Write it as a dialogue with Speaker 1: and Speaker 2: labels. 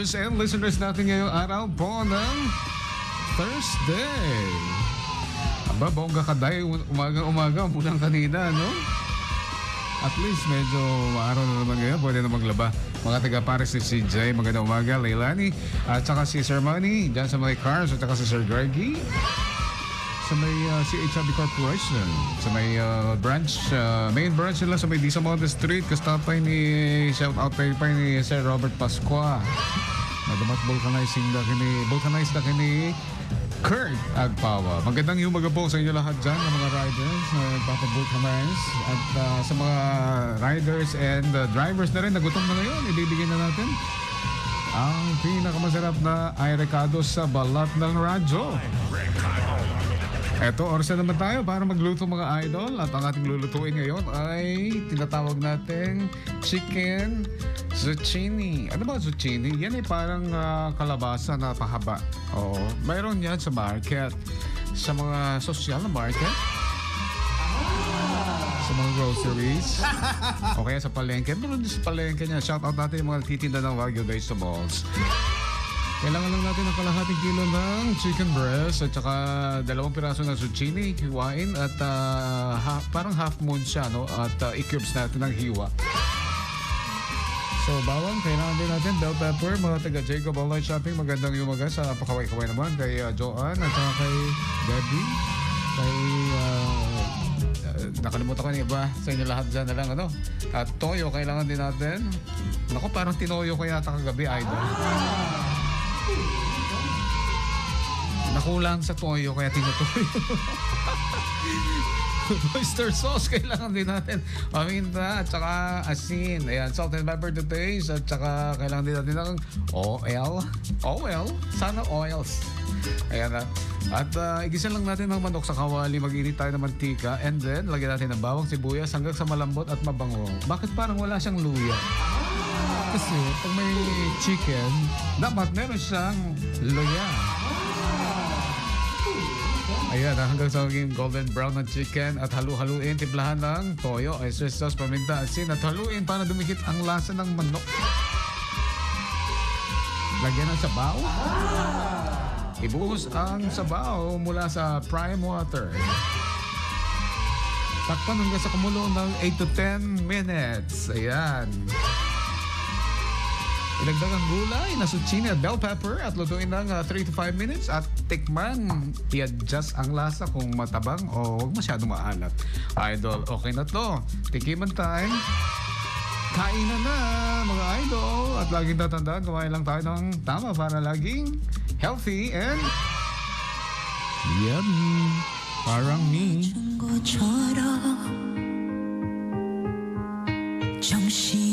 Speaker 1: viewers and listeners natin ngayong araw po ng Thursday. Aba, bongga ka dahil umaga-umaga mulang kanina, no? At least medyo maaraw na naman ngayon. Pwede na maglaba. Mga taga Paris ni CJ, magandang umaga. Leilani. At saka si Sir Manny. Diyan sa mga cars. At saka si Sir Greggy. Sa may uh, CHB Corporation. Sa may uh, branch, uh, main branch nila sa may Disamonte Street. Kastapay ni, shout out pa ni Sir Robert Pasqua. Nagamat vulcanizing na kini, vulcanize na kini Kurt Agpawa. Magandang umaga po sa inyo lahat dyan, ng mga riders na nagpapavulcanize. At uh, sa mga riders and uh, drivers na rin, nagutom na ngayon, ibibigay na natin ang pinakamasarap na ay recado sa balat ng radyo. Eto, oras na naman tayo para magluto mga idol. At ang ating lulutuin ngayon ay tinatawag nating chicken zucchini. Ano ba zucchini? Yan ay parang ah, kalabasa na pahaba. Oo. Mayroon yan sa market. Sa mga social na market. Sa mga groceries. o kaya sa palengke. Meron din sa palengke niya. Shout out natin yung mga titinda ng Wagyu Vegetables. Kailangan lang natin ng kalahating kilo ng chicken breast at saka dalawang piraso ng zucchini, hiwain at ah, ha- parang half moon siya, no? At uh, i-cubes natin ng hiwa. So, bawang, kailangan din natin bell pepper, mga taga Jacob Online Shopping. Magandang umaga sa napakaway-kaway naman kay uh, Joanne at saka kay Debbie. Kay, uh, uh, nakalimutan ko na iba sa inyo lahat dyan na lang, ano? At toyo, kailangan din natin. Naku, parang tinoyo ko yata kagabi, idol. Nakulang sa toyo kaya tinutuyo. Oyster sauce, kailangan din natin paminta at saka asin. Ayan, salt and pepper to taste at saka kailangan din natin ng oil. Oil? Sana oils. Ayan na. At uh, igisa lang natin ng manok sa kawali, mag-init tayo ng mantika, and then lagyan natin ng bawang sibuyas hanggang sa malambot at mabango. Bakit parang wala siyang luya? Kasi pag may chicken, dapat meron siyang luya. Ayan, ah, hanggang sa maging golden brown ng chicken at halu-haluin, timplahan ng toyo, oyster sauce, paminta, asin at haluin para dumikit ang lasa ng manok. Lagyan ng sabaw. Ibuhos ang sabaw mula sa prime water. Takpan hanggang sa kumulo ng 8 to 10 minutes. Ayan. Ilagdag ang gulay, nasutsine at bell pepper at lutuin lang uh, 3 to 5 minutes at tikman. I-adjust ang lasa kung matabang o huwag masyado maalat. Idol, okay na to. Tikiman time. Kainan na mga idol. At laging tatandaan, kumain lang tayo ng tama para laging healthy and yummy. Parang me.
Speaker 2: 정신